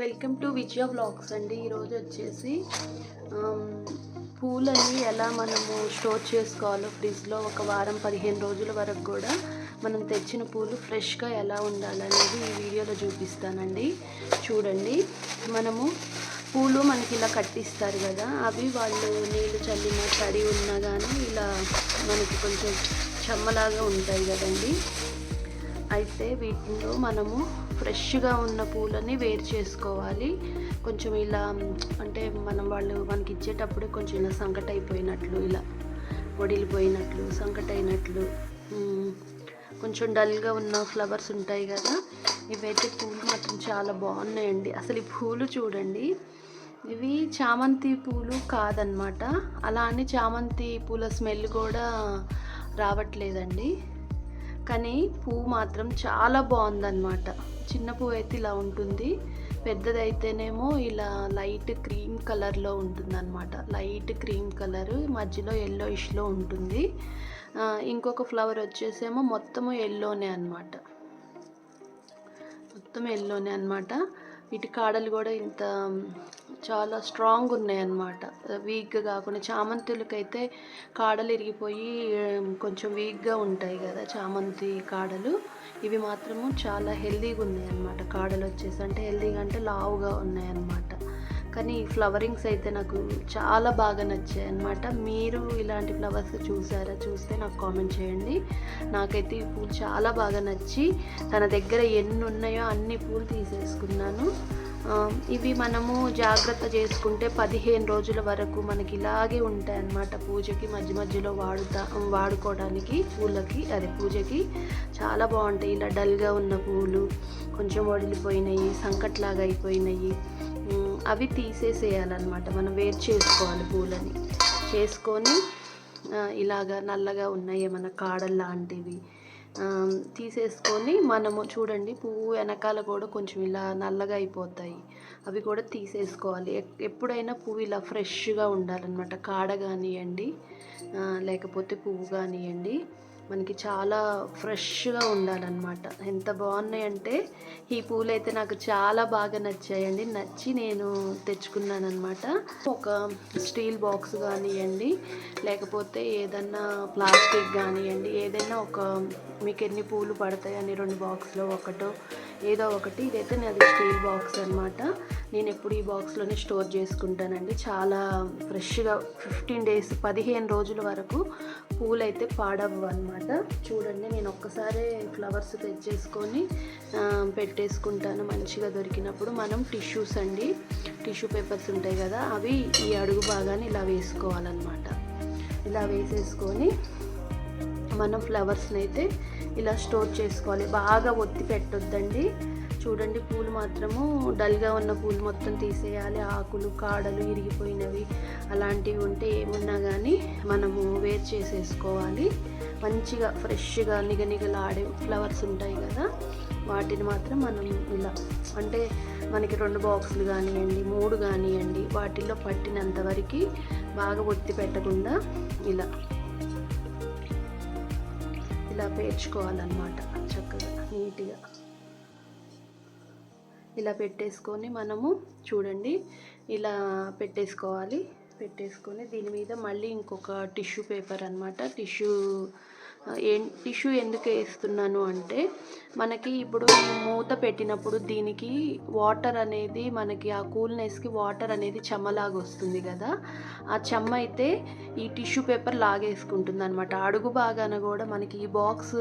Welcome to Vijaya blogs అండి. ఈరోజు వచ్చేసి పూలని ఎలా మనము స్టోర్ చేసుకోవాలో ఫ్రిడ్జ్లో ఒక వారం పదిహేను రోజుల వరకు కూడా మనం తెచ్చిన పూలు ఫ్రెష్గా ఎలా ఉండాలనేది ఈ వీడియోలో చూపిస్తానండి. చూడండి. మనము పూలు మనకి ఇలా కట్టిస్తారు కదా అవి వాళ్ళు నీళ్ళు చల్లిన తడి ఉన్నా కానీ ఇలా మనకి కొంచెం చెమ్మలాగా ఉంటాయి కదండి. అయితే వీటిలో మనము ఫ్రెష్గా ఉన్న పూలని వేరు చేసుకోవాలి. కొంచెం ఇలా అంటే మనం వాళ్ళు మనకి ఇచ్చేటప్పుడు కొంచెం ఇలా సంకట అయిపోయినట్లు ఇలా వడిలిపోయినట్లు సంకట అయినట్లు కొంచెం డల్గా ఉన్న ఫ్లవర్స్ ఉంటాయి కదా ఇవైతే పూలు మాత్రం చాలా బాగున్నాయండి. అసలు ఈ పూలు చూడండి ఇవి చామంతి పూలు కాదనమాట అలా అని చామంతి పూల స్మెల్ కూడా రావట్లేదండి. కానీ పువ్వు మాత్రం చాలా బాగుందన్నమాట. చిన్న పువ్వు అయితే ఇలా ఉంటుంది. పెద్దదైతేనేమో ఇలా లైట్ క్రీమ్ కలర్లో ఉంటుందన్నమాట. లైట్ క్రీమ్ కలర్ మధ్యలో ఎల్లోయిష్లో ఉంటుంది. ఇంకొక ఫ్లవర్ వచ్చేసేమో మొత్తము ఎల్లోనే అన్నమాట. మొత్తం ఎల్లోనే అనమాట వీటి కాడలు కూడా ఇంత చాలా స్ట్రాంగ్ ఉన్నాయి అన్నమాట వీక్గా కాకుండా చామంతులకైతే కాడలు ఇరిగిపోయి కొంచెం వీక్గా ఉంటాయి కదా చామంతి కాడలు. ఇవి మాత్రము చాలా హెల్దీగా ఉన్నాయి అన్నమాట కాడలు వచ్చేసి అంటే హెల్దీగా అంటే లావుగా ఉన్నాయి అన్నమాట కానీ ఫ్లవరింగ్స్ అయితే నాకు చాలా బాగా నచ్చాయి అనమాట మీరు ఇలాంటి ఫ్లవర్స్ చూసారా? చూస్తే నాకు కామెంట్ చేయండి. నాకైతే ఈ పూలు చాలా బాగా నచ్చి తన దగ్గర ఎన్ని ఉన్నాయో అన్ని పూలు తీసేసుకున్నాను. ఇవి మనము జాగ్రత్త చేసుకుంటే పదిహేను రోజుల వరకు మనకి ఇలాగే ఉంటాయి అన్నమాట. పూజకి మధ్య మధ్యలో వాడుతా వాడుకోవడానికి పూలకి అదే పూజకి చాలా బాగుంటాయి. ఇలా డల్గా ఉన్న పూలు కొంచెం వడిలిపోయినాయి సంకట్లాగా అయిపోయినాయి. అవి తీసేసేయాలన్నమాట. మనం వేరు చేసుకోవాలి పూలని. చేసుకొని ఇలాగా నల్లగా ఉన్నాయి ఏమైనా కాడలు లాంటివి తీసేసుకొని మనము చూడండి పువ్వు వెనకాల కూడా కొంచెం ఇలా నల్లగా అయిపోతాయి. అవి కూడా తీసేసుకోవాలి. ఎప్పుడైనా పువ్వు ఇలా ఫ్రెష్గా ఉండాలన్నమాట. కాడ కానివ్వండి లేకపోతే పువ్వు కానివ్వండి మనకి చాలా ఫ్రెష్గా ఉండాలన్నమాట. ఎంత బాగున్నాయంటే ఈ పూలు అయితే నాకు చాలా బాగా నచ్చాయండి. నచ్చి నేను తెచ్చుకున్నాను ఒక స్టీల్ బాక్స్ కానివ్వండి లేకపోతే ఏదన్నా ప్లాస్టిక్ కానివ్వండి ఏదైనా ఒక మీకు ఎన్ని పూలు పడతాయని రెండు బాక్స్లో ఒకటో ఏదో ఒకటి ఇదైతే నాది స్టీల్ బాక్స్ అనమాట నేను ఎప్పుడు ఈ బాక్స్లోనే స్టోర్ చేసుకుంటానండి. చాలా ఫ్రెష్గా ఫిఫ్టీన్ డేస్ పదిహేను రోజుల వరకు పూలు అయితే పాడవు అనమాట చూడండి నేను ఒక్కసారే ఫ్లవర్స్ తెచ్చేసుకొని పెట్టేసుకుంటాను మంచిగా దొరికినప్పుడు. మనం టిష్యూస్ అండి టిష్యూ పేపర్స్ ఉంటాయి కదా అవి ఈ అడుగు భాగాన్ని ఇలా వేసుకోవాలన్నమాట. ఇలా వేసేసుకొని మనం ఫ్లవర్స్ని అయితే ఇలా స్టోర్ చేసుకోవాలి. బాగా ఒత్తి పెట్టొద్దండి. చూడండి పూలు మాత్రము డల్గా ఉన్న పూలు మొత్తం తీసేయాలి. ఆకులు కాడలు ఇరిగిపోయినవి అలాంటివి ఉంటే ఏమున్నా కానీ మనము వేరు చేసేసుకోవాలి. మంచిగా ఫ్రెష్గా నిగనిగలాడే ఫ్లవర్స్ ఉంటాయి కదా వాటిని మాత్రం మనం ఇలా అంటే మనకి రెండు బాక్సులు కానివ్వండి మూడు కానివ్వండి వాటిల్లో పట్టినంత వరకు బాగా ఒత్తి పెట్టకుండా ఇలా ఇలా పేర్చుకోవాలన్నమాట చక్కగా నీట్గా. ఇలా పెట్టేసుకొని మనము చూడండి ఇలా పెట్టేసుకోవాలి. పెట్టేసుకొని దీని మీద మళ్ళీ ఇంకొక టిష్యూ పేపర్ అనమాట టిష్యూ ఏం టిష్యూ ఎందుకు వేస్తున్నాను అంటే మనకి ఇప్పుడు మూత పెట్టినప్పుడు దీనికి వాటర్ అనేది మనకి ఆ కూల్నెస్కి వాటర్ అనేది చెమ్మలాగా వస్తుంది కదా. ఆ చెమ్మ అయితే ఈ టిష్యూ పేపర్ లాగేసుకుంటుంది అనమాట అడుగు బాగాన కూడా మనకి ఈ బాక్స్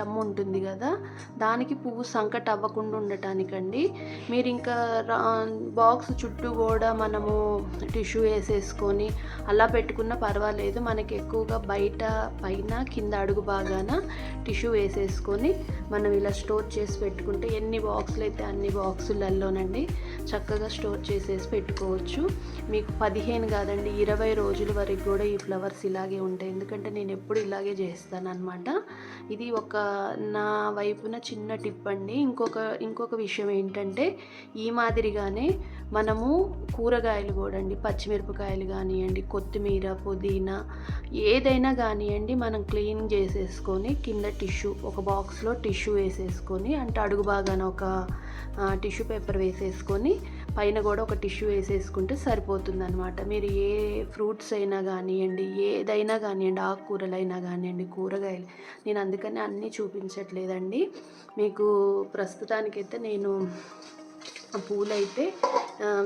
చెమ్మ ఉంటుంది కదా. దానికి పువ్వు సంకట అవ్వకుండా ఉండటానికండి. మీరు ఇంకా రా- బాక్స్ చుట్టూ కూడా మనము టిష్యూ వేసేసుకొని అలా పెట్టుకున్నా పర్వాలేదు. మనకి ఎక్కువగా బయట పైన కింద అడుగు భాగాన టిష్యూ వేసేసుకొని మనం ఇలా స్టోర్ చేసి పెట్టుకుంటే ఎన్ని బాక్సులు అయితే అన్ని బాక్సులలోనండి చక్కగా స్టోర్ చేసేసి పెట్టుకోవచ్చు. మీకు పదిహేను కాదండి ఇరవై రోజుల వరకు కూడా ఈ ఫ్లవర్స్ ఇలాగే ఉంటాయి. ఎందుకంటే నేను ఎప్పుడు ఇలాగే చేస్తాను అనమాట ఇది ఒక నా వైపున చిన్న టిప్ అండి. ఇంకొక ఇంకొక విషయం ఏంటంటే ఈ మాదిరిగానే మనము కూరగాయలు కూడా అండి పచ్చిమిరపకాయలు కానివ్వండి కొత్తిమీర పుదీనా ఏదైనా కానివ్వండి మనం క్లీన్ చేసేసుకొని కింద టిష్యూ ఒక బాక్స్లో టిష్యూ వేసేసుకొని అంటే అడుగు బాగాన ఒక టిష్యూ పేపర్ వేసేసుకొని పైన కూడా ఒక టిష్యూ వేసేసుకుంటే సరిపోతుందనమాట మీరు ఏ ఫ్రూట్స్ అయినా కానివ్వండి ఏదైనా కానివ్వండి ఆకుకూరలైనా కానివ్వండి కూరగాయలు నేను అందుకని అన్నీ చూపించట్లేదండి. మీకు ప్రస్తుతానికైతే నేను పూలైతే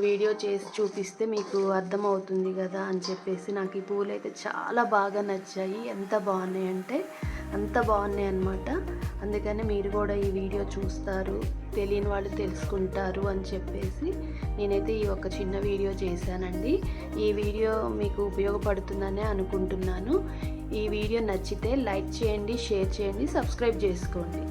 వీడియో చేసి చూపిస్తే మీకు అర్థమవుతుంది కదా అని చెప్పేసి నాకు ఈ పూలు అయితే చాలా బాగా నచ్చాయి. ఎంత బాగున్నాయి అంటే అంత బాగున్నాయి అన్నమాట. అందుకని మీరు కూడా ఈ వీడియో చూస్తారు తెలియని వాళ్ళు తెలుసుకుంటారు అని చెప్పేసి నేనైతే ఈ ఒక చిన్న వీడియో చేశానండి. ఈ వీడియో మీకు ఉపయోగపడుతుందనే అనుకుంటున్నాను. ఈ వీడియో నచ్చితే లైక్ చేయండి షేర్ చేయండి సబ్స్క్రైబ్ చేసుకోండి.